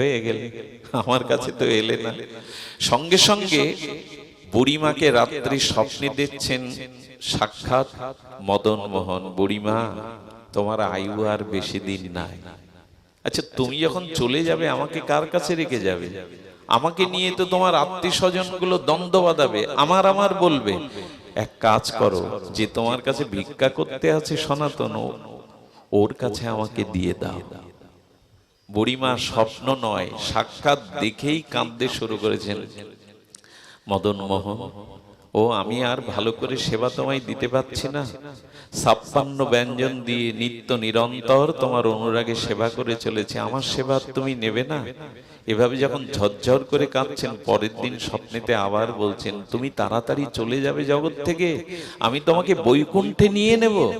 হয়ে গেলে। আমার কাছে তো এলে না। সঙ্গে সঙ্গে বুড়িমাকে রাত্রি স্বপ্নে দেখছেন সাক্ষাৎ মদন মোহন। বুড়িমা, তোমার আয়ু আর বেশি দিন নাই। আচ্ছা তুমি যখন চলে যাবে, আমাকে কার কাছে রেখে যাবে? আমাকে নিয়ে তো তোমার আত্মীয় স্বজনগুলো দ্বন্দ্ব বাঁধাবে। আমার আমার বলবে, এক কাজ করো, যে তোমার কাছে ভিক্ষা করতে আছে সনাতন, ওর কাছে আমাকে দিয়ে দাও। বুড়িমা স্বপ্ন নয়, সাক্ষাৎ দেখেই কাঁদতে শুরু করেছেন। মদন মোহন ও আমি আর ভালো করে সেবা তোমায় দিতে পারছি না। ছাপ্পান্ন ব্যঞ্জন দিয়ে নিত্য নিরন্তর তোমার অনুরাগে সেবা করে চলেছে, আমার সেবা তুমি নেবে না। এভাবে যখন ঝরঝর করে কাঁদছেন পরের দিন স্বপ্নেতে আবার বলছেন, তুমি তাড়াতাড়ি চলে যাবে জগৎ থেকে, আমি তোমাকে বৈকুণ্ঠে নিয়ে নেব,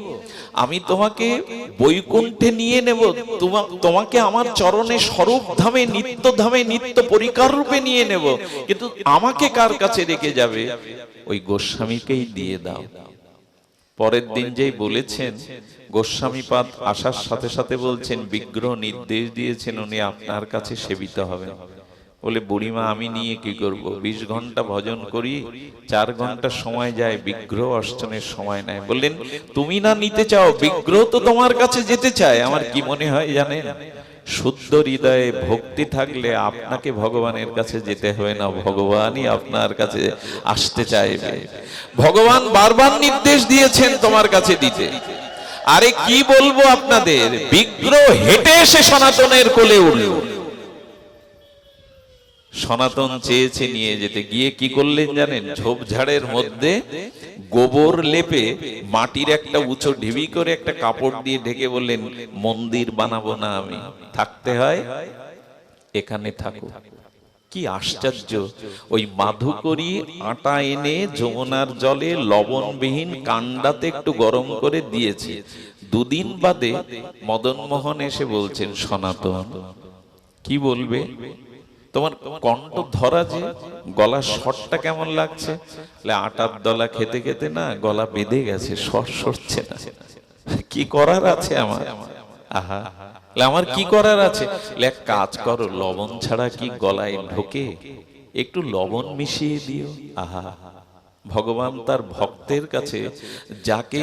আমি তোমাকে বৈকুণ্ঠে নিয়ে নেব, তোমা- তোমাকে আমার চরণে স্বরূপ ধামে, নিত্য ধামে, নিত্য পরিকার রূপে নিয়ে নেব, কিন্তু আমাকে কার কাছে রেখে যাবে? ওই গোস্বামীকেই দিয়ে দাও। পরের দিন যেই বলেছেন গোস্বামীপাদ আসার সাথে সাথে বলছেন বিগ্রহ নির্দেশ দিয়েছেন উনি আপনার কাছে সেবিত হবেন। বলে বুড়িমা আমি নিয়ে কি করব? বিশ ঘণ্টা ভজন করি চার ঘণ্টা সময় যায় বিগ্রহ অর্চনের সময় নেয় বললেন তুমি না নিতে চাও বিগ্রহ তো তোমার কাছে যেতে চায়। আমার কি মনে হয় জানেন? শুদ্ধ হৃদয়ে ভক্তি থাকলে আপনাকে ভগবানের কাছে যেতে হয় না, ভগবানই আপনার কাছে আসতে চাইবে। ভগবান বারবার নির্দেশ দিয়েছেন তোমার কাছে দিতে। আরে কি বলব আপনাদের? বিগ্রহ হেঁটে এসে সনাতনের কোলে উঠল। সনাতন চেয়েছে নিয়ে যেতে। গিয়ে কি করলেন জানেন? ঝোপঝাড়ের মধ্যে গোবর লেপে মাটির একটা উঁচু ঢিবি করে একটা কাপড় দিয়ে ঢেকে বললেন, মন্দির বানাবো না আমি। থাকতে হয়, এখানে থাকো। কি আশ্চর্য। ওই মাধুকরি আটা এনে যমুনার জলে লবণবিহীন কান্ডাতে একটু গরম করে দিয়েছে। দুদিন বাদে মদন মোহন এসে বলছেন, সনাতন, কি বলবে? তোমার কণ্ঠ ধরা যে, গলা স্বরটা কেমন লাগছে? আটার দলা খেতে খেতে না গলা বেঁধে গেছে, স্বর সরছে না। কি করার আছে আমার? আহা। আমার কি করার আছে? এক কাজ করো, লবণ ছাড়া কি গলায় ঢোকে? একটু লবণ মিশিয়ে দিও। আহা। ভগবান তার ভক্তের কাছে যাকে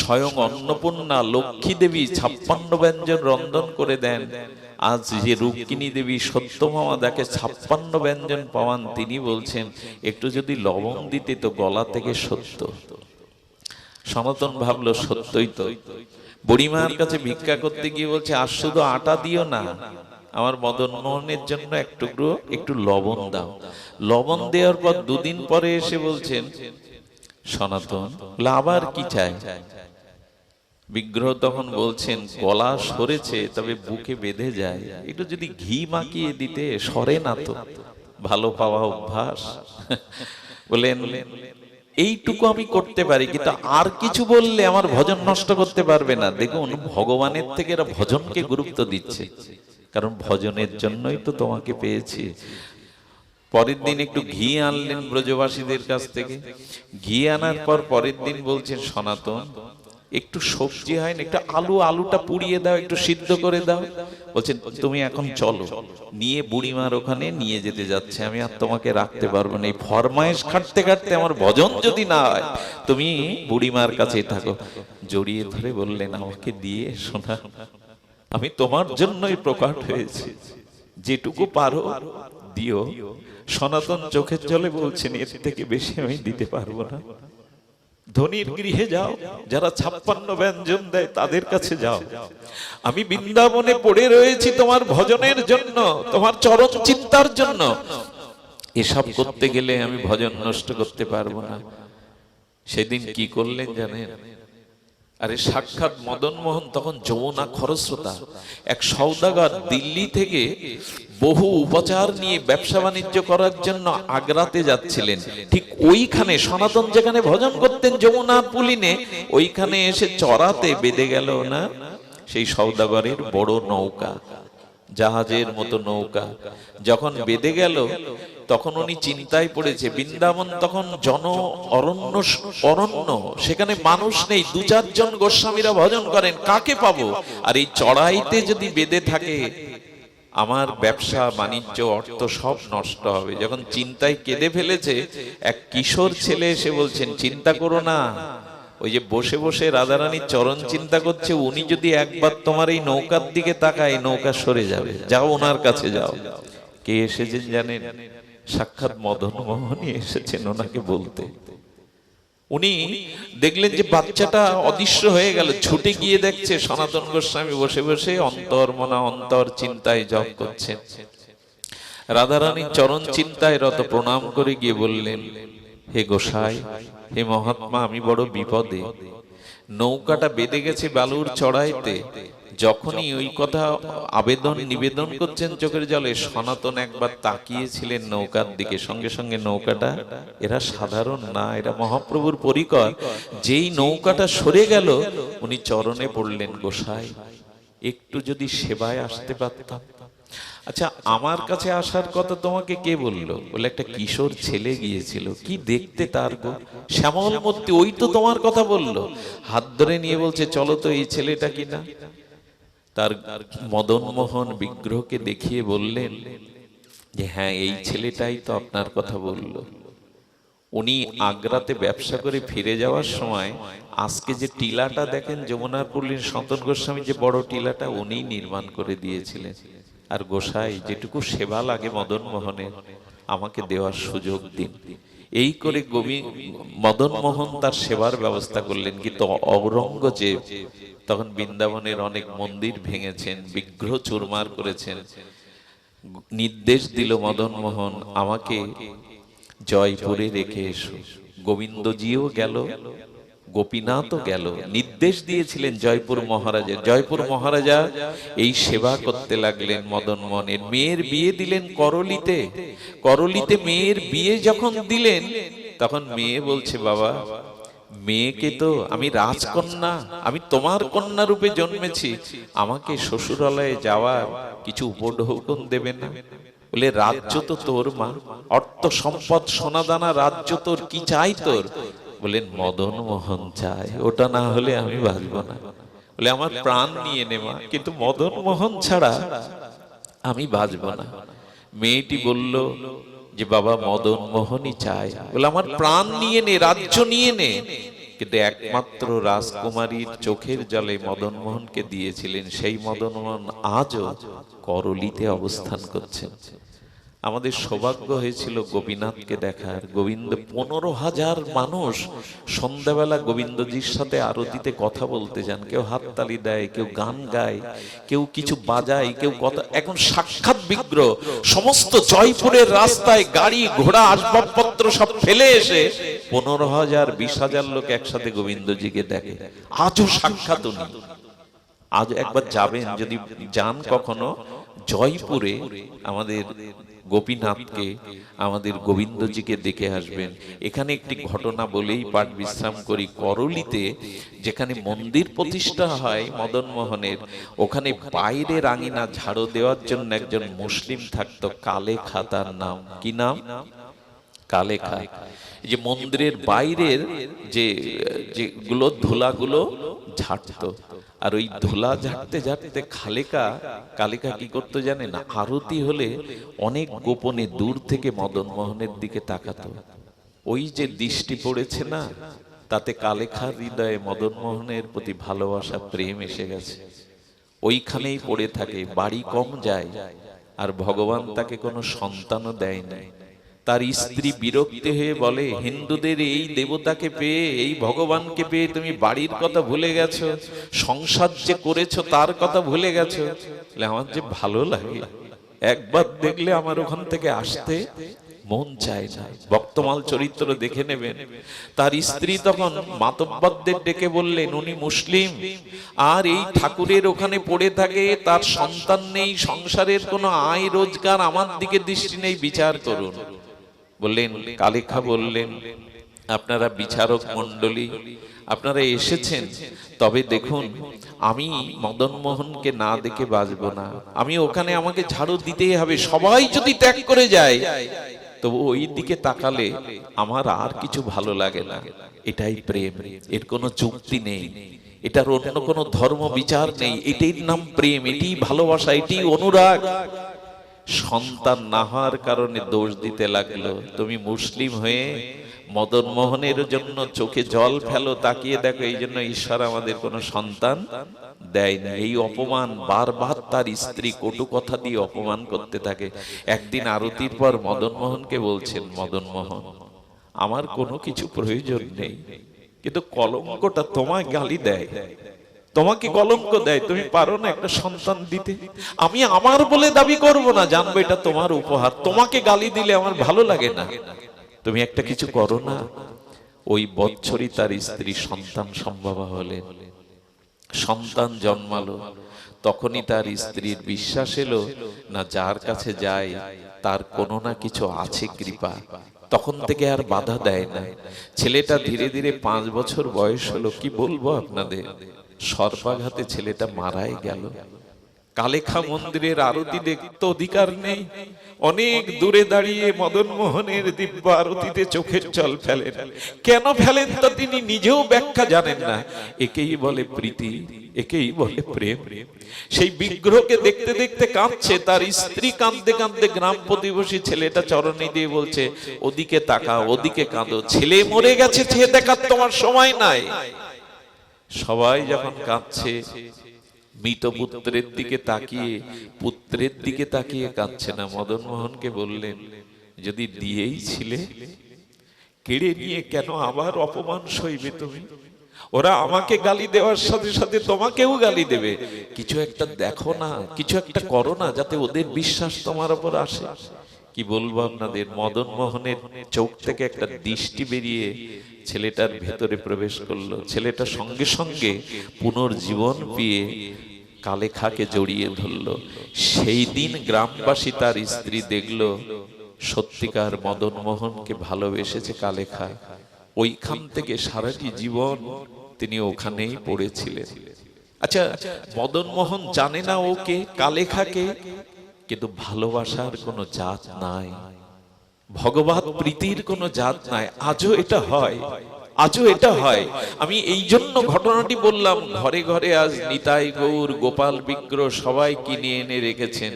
স্বয়ং অন্নপূর্ণা লক্ষ্মী দেবী ছাপ্পান্ন ব্যঞ্জন রন্ধন করে দেন আজ যে রুক্মিণী দেবী সত্যভামা যাকে ছাপ্পান্ন ব্যঞ্জন পাওয়ান, তিনি বলছেন, একটু যদি লবণ দিতে তো গলা থেকে সত্য। সনাতন ভাবলো, সত্যই তো। বুড়িমার কাছে ভিক্ষা করতে গিয়ে বলছে, আর শুধু আটা দিও না, আমার মদন মোহনের জন্য এক টুকরো একটু লবণ দাও। লবণ দেওয়ার পর দুদিন পরে এসে বলছেন, সনাতন আবার কি চাই? বিগ্রহ তখন বলছেন, গলা সরেছে, তবে বুকে বেঁধে যায়। একটু যদি ঘি মাখিয়ে দিতে, সরে না তো। ভালো পাওয়া অভ্যাস। বলেন এইটুকু আমি করতে পারি, কিন্তু আর কিছু বললে আমার ভজন নষ্ট করতে পারবে না। দেখুন, ভগবানের থেকে এরা ভজনকে গুরুত্ব দিচ্ছে। কারণ ভজনের জন্যই তো তোমাকে পেয়েছি। পরের দিন একটু ঘি আনলেন ব্রজবাসীদের কাছ থেকে। ঘি আনার পর পরের দিন বলছেন, সনাতন একটু সবজি হয় না, একটু আলু, আলুটা পুড়িয়ে দাও, একটু সিদ্ধ করে দাও। বলছেন, তুমি এখন চলো, নিয়ে বুড়িমার ওখানে নিয়ে যেতে যাচ্ছে। আমি আর তোমাকে রাখতে পারব না। এই ফরমাইশ খাটতে খাটতে আমার ভজন যদি না হয়, তুমি বুড়িমার কাছেই থাকো। জড়িয়ে ধরে বললেন, আমাকে দিয়ে শোনা, আমি তোমার জন্যই প্রকাট হয়েছি। যেটুকু পারো, দিও। সনাতন চোখের জলে বলছেন, এর থেকে বেশি আমি দিতে পারব না। ধনির গৃহে যাও, যারা ছাপ্পান্ন ব্যঞ্জন দেয় তাদের কাছে যাও। আমি বৃন্দাবনে পড়ে রয়েছি তোমার ভজনের জন্য, তোমার চরম চিন্তার জন্য। এসব করতে গেলে আমি ভজন নষ্ট করতে পারব না। সেদিন কি করলেন জানেন? আরে সাক্ষাৎ মদন মোহন তখন যমুনা খরস্রোতা, এক সৌদাগর দিল্লি থেকে বহু উপচার নিয়ে ব্যবসা বাণিজ্য করার জন্য আগ্রাতে যাচ্ছিলেন। ঠিক ওইখানে সনাতন যেখানে ভজন করতেন যমুনা পুলিনে, ওইখানে এসে চড়াতে বেঁধে গেল না? সেই সৌদাগরের বড় নৌকা, জাহাজের মতো নৌকা। যখন বেঁধে গেল তখন উনি চিন্তায় পড়েছে বৃন্দাবন তখন জন অরণ্য অরণ্য সেখানে মানুষ নেই দু চারজন গোস্বামীরা ভজন করেন কাকে পাবো? আর এই চড়াইতে যদি বেঁধে থাকে আমার ব্যবসা বাণিজ্য অর্থ সব নষ্ট হবে। যখন চিন্তায় কেঁদে ফেলেছে এক কিশোর ছেলে এসে বলছেন চিন্তা করো না। ওই যে বসে বসে রাধারানীর চরণ চিন্তা করছে উনি যদি একবার তোমার এই নৌকার দিকে তাকায় নৌকা সরে যাবে। যাও ওনার কাছে যাও। কে এসেছেন জানেন সাক্ষাৎ মদন মোহনই এসেছেন ওনাকে বলতে। উনি দেখলেন যে বাচ্চাটা অদৃশ্য হয়ে গেল ছুটে গিয়ে দেখছে সনাতন গোস্বামী বসে বসে অন্তর মনা অন্তর চিন্তায় জপ করছেন। রাধারানীর চরণ চিন্তায় রত প্রণাম করে গিয়ে বললেন হে গোসাই হে মহাত্মা আমি বড় বিপদে। নৌকাটা বেঁধে গেছে বালুর চড়াইতে। যখনই ওই কথা আবেদন নিবেদন করছেন চোখের জলে, সনাতন একবার তাকিয়েছিলেন নৌকার দিকে। সঙ্গে সঙ্গে নৌকাটা, এরা সাধারণ না, এরা মহাপ্রভুর পরিকর। যেই নৌকাটা সরে গেল, উনি চরণে পড়লেন, গোসাই, একটু যদি সেবায় আসতে পারতাম। আচ্ছা আমার কাছে আসার কথা তোমাকে কে বলল? বলে একটা কিশোর ছেলে গিয়েছিল। কি দেখতে তার গো? শ্যামল মূর্তি, ওই তো তোমার কথা বলল। হাত ধরে নিয়ে বলছে, চলো তো এই ছেলেটা কি না তার মদন মোহন বিগ্রহকে দেখিয়ে বললেন যে হ্যাঁ এই ছেলেটাই তো আপনার কথা বলল। উনি আগ্রাতে ব্যবসা করে ফিরে যাওয়ার সময় আজকে যে টিলাটা দেখেন, যমুনার পল্লীর সন্তন গোস্বামী যে বড় টিলাটা উনি নির্মাণ করে দিয়েছিলেন। আর গোসাই, যেটুকু সেবা লাগে মদন মোহনের আমাকে দেওয়ার সুযোগ দিন। এই করে গোবি মদন মোহন তার সেবার ব্যবস্থা করলেন। কিন্তু অরঙ্গজেব তখন বৃন্দাবনের অনেক মন্দির ভেঙেছেন, বিগ্রহ চুরমার করেছেন। নির্দেশ দিল মদন মোহন আমাকে জয়পুরে রেখে এসো। গোবিন্দজিও গেল গোপীনাথও গেল। নির্দেশ দিয়েছিলেন জয়পুর মহারাজের। জয়পুর মহারাজা এই সেবা করতে লাগলেন মদন মনের। মেয়ের বিয়ে দিলেন করলিতে। করলিতে। মেয়ের বিয়ে যখন দিলেন তখন মেয়ে বলছে বাবা মেয়েকে তো আমি রাজকন্যা আমি তোমার কন্যা রূপে জন্মেছি। আমাকে শ্বশুরালয়ে যাওয়ার কিছু উপঢৌকন দেবে না। বলে রাজ্য তো তোর মা। অর্থ সম্পদ সোনাদানা রাজ্য তোর কি চাই তোর? বলেন, মদন মোহন চায়। ওটা না হলে আমি বাঁচবো না। বলে, আমার প্রাণ নিয়ে নেওয়া কিন্তু মদন মোহন ছাড়া আমি বাঁচবো না। মেয়েটি বলল, যে বাবা, মদন মোহনই চায়। বলে, আমার প্রাণ নিয়ে নে, রাজ্য নিয়ে নে। কিন্তু একমাত্র রাজকুমারীর চোখের জলে মদন মোহনকে দিয়েছিলেন সেই মদন মোহন আজও করলিতে অবস্থান করছেন আমাদের সৌভাগ্য হয়েছিল গোপীনাথকে দেখার গোবিন্দ পনেরো হাজার মানুষ সন্ধ্যাবেলা গোবিন্দজির সাথে আরতিতে কথা বলতে যান। কেউ হাততালি দেয় কেউ গান গায় কেউ কিছু বাজায় কেউ কথা এখন সাক্ষাৎ বিগ্রহ। সমস্ত জয়পুরের রাস্তায় গাড়ি ঘোড়া আসবাবপত্র সব ফেলে এসে পনেরো হাজার বিশ হাজার লোক একসাথে গোবিন্দজিকে দেখে। আজও সাক্ষাৎ উনি। আজ একবার যাবেন। যদি যান কখনো জয়পুরে আমাদের গোপীনাথকে, আমাদের গোবিন্দজিকে দেখে আসবেন। এখানে একটি ঘটনা বলেই পাঠ বিশ্রাম করি। করলিতে যেখানে মন্দির প্রতিষ্ঠা হয় মদন মোহনের ওখানে বাইরে রাঙিনা ঝাড়ো দেওয়ার জন্য একজন মুসলিম থাকতো কালে খাতার নাম। কি নাম? কালেখা। এই যে মন্দিরের বাইরের যে যেগুলো ধুলাগুলো ঝাড়তো। আর ওই ধুলা ঝাড়তে ঝাড়তে খালেকা, কালিকা কি করতো জানে না? আরতি হলে অনেক গোপনে দূর থেকে মদন মোহনের দিকে তাকাতো। ওই যে দৃষ্টি পড়েছে না, তাতে কালেখার হৃদয়ে মদন মোহনের প্রতি ভালোবাসা, প্রেম এসে গেছে। ওইখানেই পড়ে থাকে, বাড়ি কম যায়, আর ভগবান তাকে কোনো সন্তানও দেয়নি। তার স্ত্রী বিরক্তি হয়ে বলে, হিন্দুদের এই দেবতাকে পেয়ে, এই ভগবানকে পেয়ে তুমি বাড়ির কথা ভুলে গেছো? সংসার যে করেছ তার কথা ভুলে গেছো? আমার যে ভালো লাগে, একবার দেখলে আমার ওখান থেকে আসতে মন চায় না। বক্তমাল চরিত্র দেখে নেবেন। তার স্ত্রী তখন মাতব্বরদের ডেকে বললেন, উনি মুসলিম, আর এই ঠাকুরের ওখানে পড়ে থাকে, তার সন্তান নেই, সংসারের কোনো আয় রোজগার আমার দিকে দৃষ্টি নেই, বিচার করুন। বললেন, কালেখা বললেন, আপনারা বিচারক মণ্ডলী, আপনারা এসেছেন, তবে দেখুন, আমি মদন মোহনকে না দেখে বাঁচবো না। আমি ওখানে আমাকে ঝাড়ু দিতেই হবে, সবাই যদি ত্যাগ করে যায়, তবু ওই দিকে তাকালে আমার আর কিছু ভালো লাগে না। এটাই প্রেম, এর কোনো যুক্তি নেই। এটার অন্য কোনো ধর্ম বিচার নেই, এটির নাম প্রেম, এটি ভালোবাসা, এটি অনুরাগ। সন্তান না হওয়ার কারণে দোষ দিতে লাগল। তুমি মুসলিম হয়ে মদন মোহনের জন্য চোখে জল ফেলো, তাকিয়ে দেখো, এই জন্য ঈশ্বর আমাদের কোনো সন্তান দেয়নি। এই অপমান বারবার তার স্ত্রী কটু কথা দিয়ে অপমান করতে থাকে। একদিন আরতির পর মদন মোহনকে বলছেন মদন মোহন আমার কোনো কিছু প্রয়োজন নেই, কিন্তু কলঙ্কটা তোমায় গালি দেয়। তোমাকে কলঙ্ক দেয়, তুমি পারো না একটা সন্তান দিতে। আমি আমার বলে দাবি করব না, জানব এটা তোমার উপহার। তোমাকে গালি দিলে আমার ভালো লাগে না। তুমি একটা কিছু করো না। ওই বৎসরই তার স্ত্রী সন্তান সম্ভবা হলেন সন্তান জন্মালো। তখনই তার স্ত্রীর বিশ্বাস এলো, না যার কাছে যায়, তার কোনো না কিছু আছে কৃপা। তখন থেকে আর বাধা দেয় না। ছেলেটা ধীরে ধীরে পাঁচ বছর বয়স হলো কি বলব আপনাদের? সর্পাঘাতে ছেলেটা মারাই গেল। কালেখা মন্দিরের আরতি দেখতে অধিকার নেই। অনেক দূরে দাঁড়িয়ে মদন মোহনের দিব্য আরতিতে চোখের জল ফেলেন। কেন ফেলেন তা তিনি নিজেও ব্যাখ্যা জানেন না। একেই বলে প্রীতি একেই বলে প্রেম। সেই বিগ্রহকে দেখতে দেখতে কাঁদছে। তার স্ত্রী কাঁদতে কাঁদতে গ্রাম প্রতিবেশী ছেলেটা চরণে দিয়ে বলছে ওদিকে তাকা ওদিকে কাঁদো। ছেলে মরে গেছে ছেলে দেখার তোমার সময় নাই। সবাই যখন কাঁদছে মৃত পুত্রের দিকে তাকিয়ে, পুত্রের দিকে তাকিয়ে কাঁদছে না। মদন মোহনকে বললেন, যদি দিয়েই ছিলে, কেড়ে নিয়ে কেন আবার অপমান সইবে তুমি? ওরা আমাকে গালি দেওয়ার সাথে সাথে তোমাকেও গালি দেবে। কিছু একটা দেখো না, কিছু একটা করো না, যাতে ওদের বিশ্বাস তোমার ওপর আসে। কি বলব আপনাদের? মদন মোহনের চোখ থেকে একটা দৃষ্টি বেরিয়ে ছেলেটার ভেতরে প্রবেশ করল। ছেলেটা সঙ্গে সঙ্গে পুনর্জীবন পেয়ে কালেখাকে জড়িয়ে ধরলো। সেই দিন গ্রামবাসী তার স্ত্রী দেখল, সত্যিকার মদন মোহনকে ভালোবেসেছে কালেখা। ওইখান থেকে সারাটি জীবন তিনি ওখানেই পড়েছিলেন। আচ্ছা মদন মোহন জানে না ওকে কালেখাকে কিন্তু ভালোবাসার কোনো জাত নাই। ভগবত প্রীতির কোনো জাত নাই। আজও এটা হয় আজও এটা হয়। আমি এই জন্য ঘটনাটি বললাম ঘরে ঘরে আজ নিতাই গৌর গোপাল বিগ্রহ সবাই কিনে এনে রেখেছেন।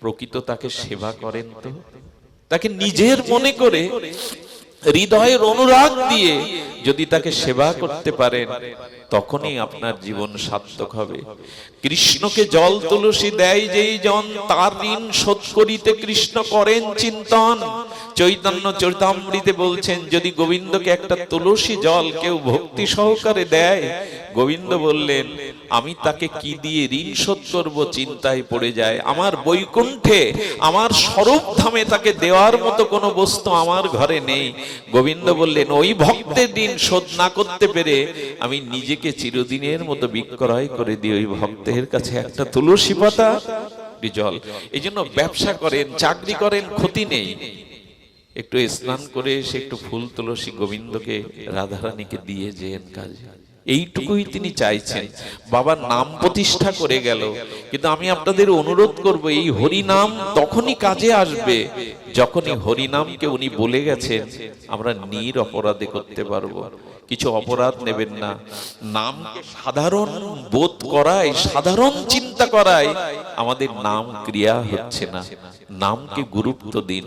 প্রকৃত তাকে সেবা করেন তো? তাকে নিজের মনে করে হৃদয়ের অনুরাগ দিয়ে যদি তাকে সেবা করতে পারেন তখনই আপনার জীবন সার্থক হবে। কৃষ্ণকে জল তুলসী দেয় যেই জন তার ঋণ শোধ করিতে কৃষ্ণ করেন চিন্তন। চৈতন্য চরিতামৃতে বলছেন যদি গোবিন্দকে একটা তুলসী জল কেউ ভক্তি সহকারে দেয় গোবিন্দ বললেন আমি তাকে কি দিয়ে ঋণ শোধ করব? চিন্তায় পড়ে যায়। আমার বৈকুণ্ঠে আমার স্বরূপ ধামে তাকে দেওয়ার মতো কোনো বস্তু আমার ঘরে নেই। গোবিন্দ বললেন ওই ভক্তের ঋণ শোধ না করতে পেরে আমি নিজেকে চিরদিনের মতো বিক্রয় করে দিয়ে ওই ভক্তের কাছে একটা তুলসী পাতা? জল এই জন্য ব্যবসা করেন, চাকরি করেন, ক্ষতি নেই। একটু স্নান করে এসে একটু ফুল তুলসী গোবিন্দকে, রাধারানীকে দিয়ে যেন কাজে। এইটুকুই তিনি চাইছেন। বাবার নাম প্রতিষ্ঠা করে গেল। কিন্তু আমি আপনাদের অনুরোধ করব এই হরি নাম তখনই কাজে আসবে। যখনই হরি নামকে উনি বলে গেছেন আমরা নির অপরাধে করতে পারব। কিছু অপরাধ নেবেন না। নামকে সাধারণ বোধ করায় সাধারণ চিন্তা করায় আমাদের নাম ক্রিয়া হচ্ছে না। নামকে গুরুত্ব দিন।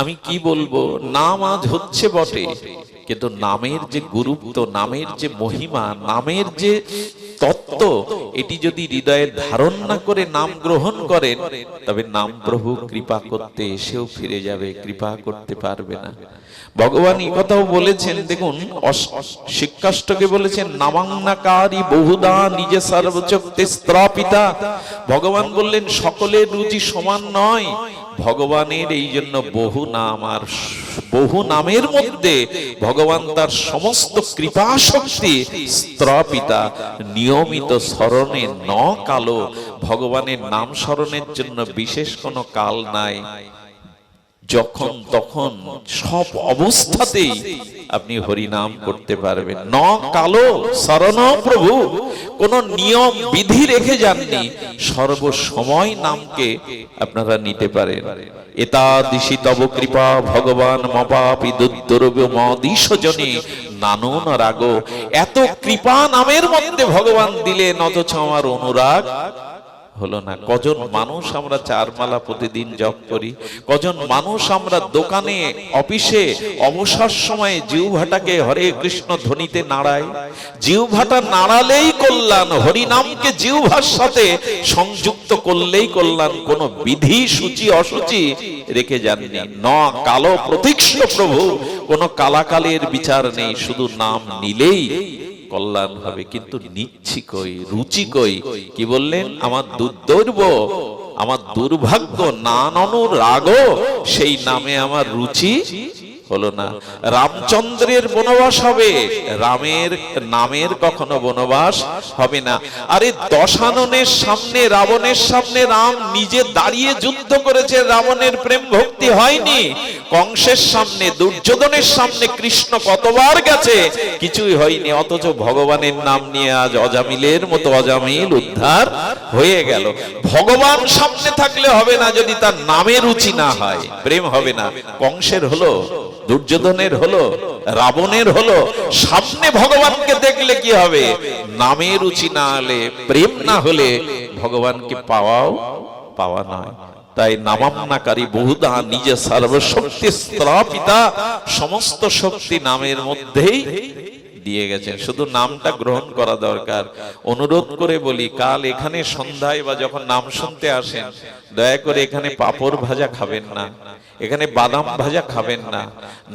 আমি কি বলব, নাম আজ হচ্ছে বটে, কিন্তু নামের যে গুরুত্ব, নামের যে মহিমা, নামের যে তত্ত্ব, এটি যদি হৃদয়ে ধারণ না করে নাম গ্রহণ করেন, তবে নাম প্রভু কৃপা করতে এসেও ফিরে যাবে, কৃপা করতে পারবে না। ভগবান এই কথাও বলেছেন, দেখুন শিক্ষাষ্টকে বলেছেন নামাংনাকারী বহুদা নিজে সর্বচক্তে স্ত্রাপিতা। ভগবান বললেন, সকলের রুচি সমান নয়। ভগবানের এই জন্য বহু নাম আর বহু নামের মধ্যে ভগবান তার সমস্ত কৃপা শক্তি স্ত্রপিতা। নিয়মিত স্মরণে ন কালো ভগবানের নাম স্মরণের জন্য বিশেষ কোনো কাল নাই। যখন, তখন সব অবস্থাতেই আপনি হরিনাম করতে পারবেন। ন কালো শরণ প্রভু, কোন নিয়ম, বিধি রেখে যাননি, সর্বসময় নামকে আপনারা নিতে পারেন। এতাদিশি তব কৃপা ভগবান মপাপি দুর্দুর্গ মদিশজনে নানন রাগ। এত কৃপা নামের মধ্যে ভগবান দিলেন, অথচ আমার অনুরাগ হলো না। কজন মানুষ আমরা চার মালা প্রতিদিন জপ করি, কজন মানুষ আমরা দোকানে, অফিসে, অবসর সময়ে জিউ ভাটাকে হরে কৃষ্ণ ধ্বনিতে নাড়াই। জিউভাটা নাড়ালেই কল্যাণ, হরিনামকে জিউভার সাথে সংযুক্ত করলেই কল্যাণ, কোন বিধি, সূচি, অসুচি রেখে যাননি। ন কালো প্রতীক্ষ প্রভু, কোন কালাকালের বিচার নেই, শুধু নাম নিলেই কল্যাণ হবে কিন্তু নিচ্ছি কই রুচি কই কি বললেন? আমার দুর্দৈর্ব আমার দুর্ভাগ্য নান অনুরাগ সেই নামে আমার রুচি হলো না। রামচন্দ্রের বনবাস হবে। রামের নামের কখনো বনবাস হবে না। আরে দশাননের সামনে, রাবণের সামনে রাম নিজে দাঁড়িয়ে যুদ্ধ করেছে, রাবণের প্রেম ভক্তি হয়নি। কংসের সামনে, দুর্যোধনের সামনে কৃষ্ণ কতবার গেছে, কিছুই হয়নি। অথচ ভগবানের নাম নিয়ে আজ অজামিলের মতো অজামিল উদ্ধার হয়ে গেল। ভগবান সামনে থাকলে হবে না যদি তার নামে রুচি না হয়। প্রেম হবে না। কংসের হলো দুর্যোধনের হলো, রাবণের হলো, সামনে ভগবানকে দেখলে কি হবে? নামের রুচি না হলে, প্রেম না হলে ভগবানকে পাওয়াও, পাওয়া নয়। তাই নামামনাকারী বহুদা নিজে সর্বশক্তি স্থাপিতা সমস্ত শক্তি নামের মধ্যেই দিয়ে গেছেন। শুধু নামটা গ্রহণ করা দরকার। অনুরোধ করে বলি কাল এখানে সন্ধ্যায় বা যখন নাম শুনতে আসেন দয়া করে এখানে পাপড় ভাজা খাবেন না। এখানে বাদাম ভাজা খাবেন না।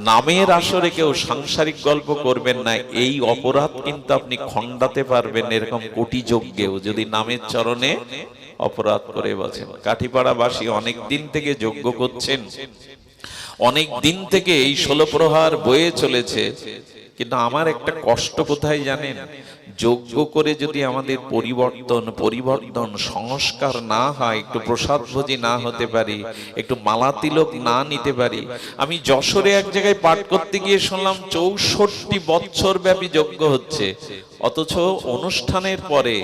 নামের আসরে কেউ সাংসারিক গল্প করবেন না। এই অপরাধ কিন্তু আপনি খণ্ডাতে পারবেন এরকম কোটি যজ্ঞেও যদি নামের চরণে অপরাধ করে বসেন কাঠিপাড়াবাসী অনেক দিন থেকে যজ্ঞ করছেন। অনেক দিন থেকে এই ষোলো প্রহার বয়ে চলেছে কিন্তু আমার একটা কষ্ট কোথায় জানেন? যোগ্য করে যদি আমাদের পরিবর্তন পরিবর্তন, সংস্কার না হয়, একটু প্রসাদ ভোজি না হতে পারি, একটু মালা তিলক না নিতে পারি, আমি যশোরে এক জায়গায় পাঠ করতে গিয়ে শুনলাম চৌষট্টি বছর ব্যাপী যজ্ঞ হচ্ছে। অথচ অনুষ্ঠানের পরে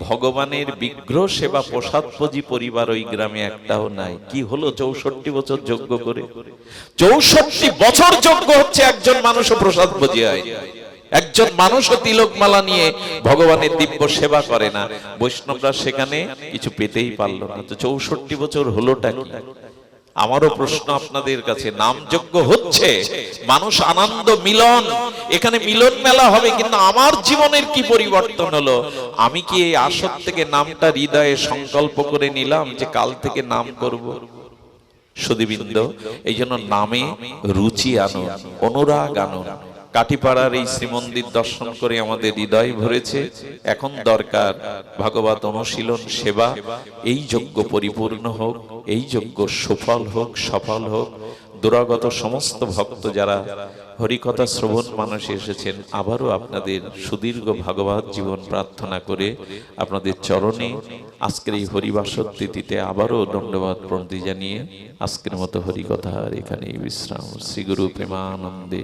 ভগবানের বিগ্রহ সেবা প্রসাদ ভোজি পরিবার ওই গ্রামে একটাও নাই। কি হলো চৌষট্টি বছর যজ্ঞ করে? চৌষট্টি বছর যজ্ঞ হচ্ছে একজন মানুষও প্রসাদ ভোজি হয়। একজন মানুষও তিলক মালা নিয়ে ভগবানের দিব্য সেবা করে না। বৈষ্ণবরা সেখানে কিছু পেতেই পারল না। তো চৌষট্টি বছর হলোটা কি? আমারও প্রশ্ন আপনাদের কাছে, নামযজ্ঞ হচ্ছে, মানুষ আনন্দ মিলন, এখানে মিলন মেলা হবে, কিন্তু আমার জীবনের কি পরিবর্তন হলো? আমি কি এই আসর থেকে নামটা হৃদয়ে সংকল্প করে নিলাম যে কাল থেকে নাম করব? সুদীবৃন্দ এই জন্য নামে রুচি আনো, অনুরাগ আনো। কাটিপাড়ার এই শ্রীমন্দির দর্শন করে আমাদের হৃদয় ভরেছে। এখন দরকার ভাগবত অনুশীলন, সেবা। এই যজ্ঞ পরিপূর্ণ হোক, এই যজ্ঞ সুফল হোক, সফল হোক। দুরাগত সমস্ত ভক্ত যারা হরিকথা শ্রবণ মানুষ এসেছেন, আবারও আপনাদের সুদীর্ঘ ভাগবত জীবন প্রার্থনা করে আপনাদের চরণে আজকের এই হরিবাসর তিথিতে আবারও দণ্ডবাদ প্রণতি জানিয়ে আজকের মতো হরিকথার এখানেই বিশ্রাম। শ্রীগুরু প্রেমানন্দে।